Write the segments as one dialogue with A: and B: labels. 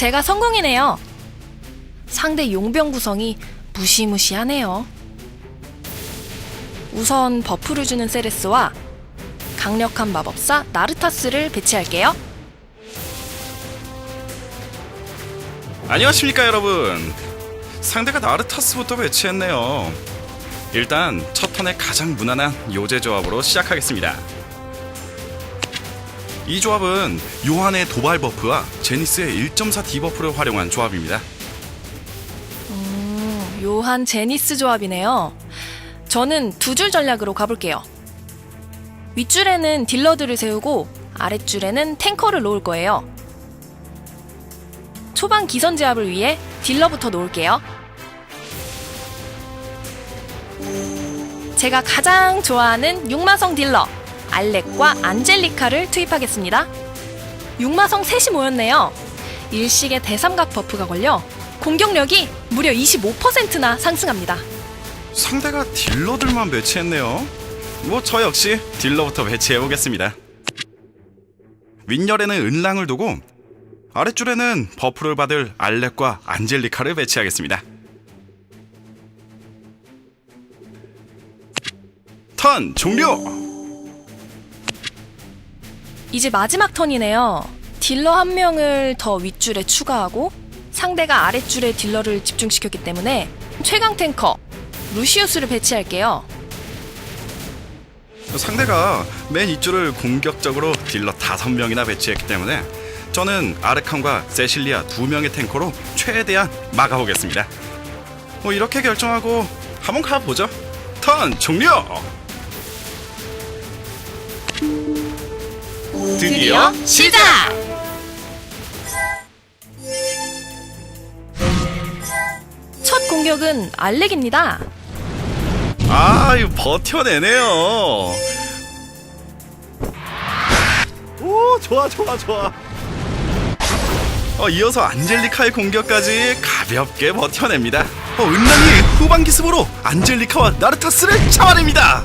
A: 제가 성공이네요. 상대 용병 구성이 무시무시하네요. 우선 버프를 주는 세레스와 강력한 마법사 나르타스를 배치할게요.
B: 안녕하십니까 여러분 상대가 나르타스부터 배치했네요 일단 첫 턴에 가장 무난한 요제 조합으로 시작하겠습니다 이 조합은 요한의 도발 버프와 제니스의 1.4 디버프를 활용한 조합입니다
A: 음, 요한 제니스 조합이네요. 저는 두 줄 전략으로 가볼게요. 윗줄에는 딜러들을 세우고 아랫줄에는 탱커를 놓을 거예요. 초반 기선 제압을 위해 딜러부터 놓을게요. 제가 가장 좋아하는 육마성 딜러 알렉과 안젤리카를 투입하겠습니다. 육마성 셋이 모였네요. 일식의 대삼각 버프가 걸려 공격력이 무려 25%나 상승합니다.
B: 상대가 딜러들만 배치했네요 뭐 저 역시 딜러부터 배치해 보겠습니다 윗열에는 은랑을 두고 아랫줄에는 버프를 받을 알렉과 안젤리카를 배치하겠습니다 턴 종료!
A: 이제 마지막 턴이네요. 딜러 한 명을 더 윗줄에 추가하고 상대가 아랫줄에 딜러를 집중시켰기 때문에 최강 탱커 루시우스를 배치할게요.
B: 상대가 맨 윗줄을 공격적으로 딜러 다섯 명이나 배치했기 때문에 저는 아르칸과 세실리아 두 명의 탱커로 최대한 막아보겠습니다. 뭐 이렇게 결정하고 한번 가보죠. 턴 종료. 드디어
A: 시작! 첫 공격은 알렉입니다.
B: 아, 이거 버텨내네요. 오, 좋아, 좋아, 좋아. 어, 이어서 안젤리카의 공격까지 가볍게 버텨냅니다. 어, 은랑이 후반 기습으로 안젤리카와 나르타스를 잡아냅니다.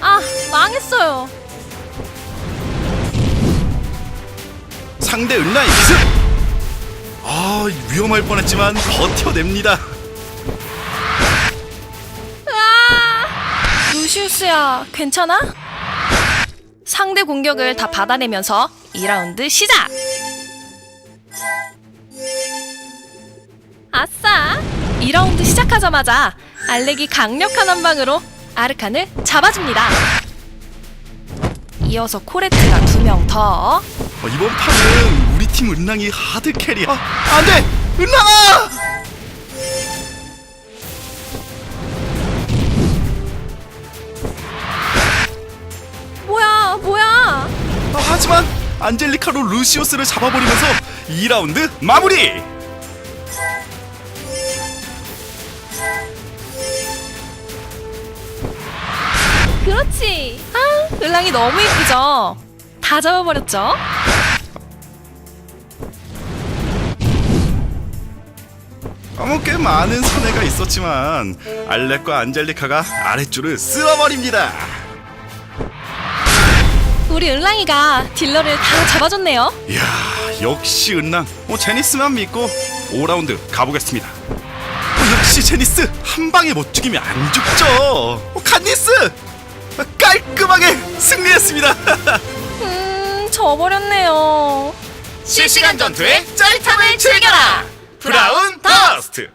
A: 아, 망했어요.
B: 상대 은랑의 기습. 아, 위험할 뻔했지만 버텨냅니다.
A: 루시우스야, 괜찮아? 상대 공격을 다 받아내면서 2라운드 시작! 아싸! 2라운드 시작하자마자 알렉이 강력한 한 방으로 아르칸을 잡아줍니다. 이어서 코레트가 두 명 더.
B: 어, 이번 판은 우리 팀 은랑이 하드 캐리. 아, 안 돼! 은랑아!
A: 뭐야, 뭐야!
B: 아, 하지만 안젤리카로 루시오스를 잡아버리면서 2라운드 마무리!
A: 그렇지. 아, 을랑이 너무 예쁘죠? 다 잡아버렸죠?
B: 아, 뭐꽤 많은 손해가 있었지만 알렉과 안젤리카가 아랫줄을 쓸어버립니다.
A: 우리 을랑이가 딜러를 다 잡아줬네요.
B: 이야 역시 은랑 어, 제니스만 믿고 5라운드 가보겠습니다. 어, 역시 제니스 한 방에 못 죽이면 안 죽죠. 어, 칸니스 아, 깔끔하게 승리했습니다.
A: 음, 져버렸네요.
B: 실시간 전투의 짜릿함을 즐겨라. 브라운 더스트.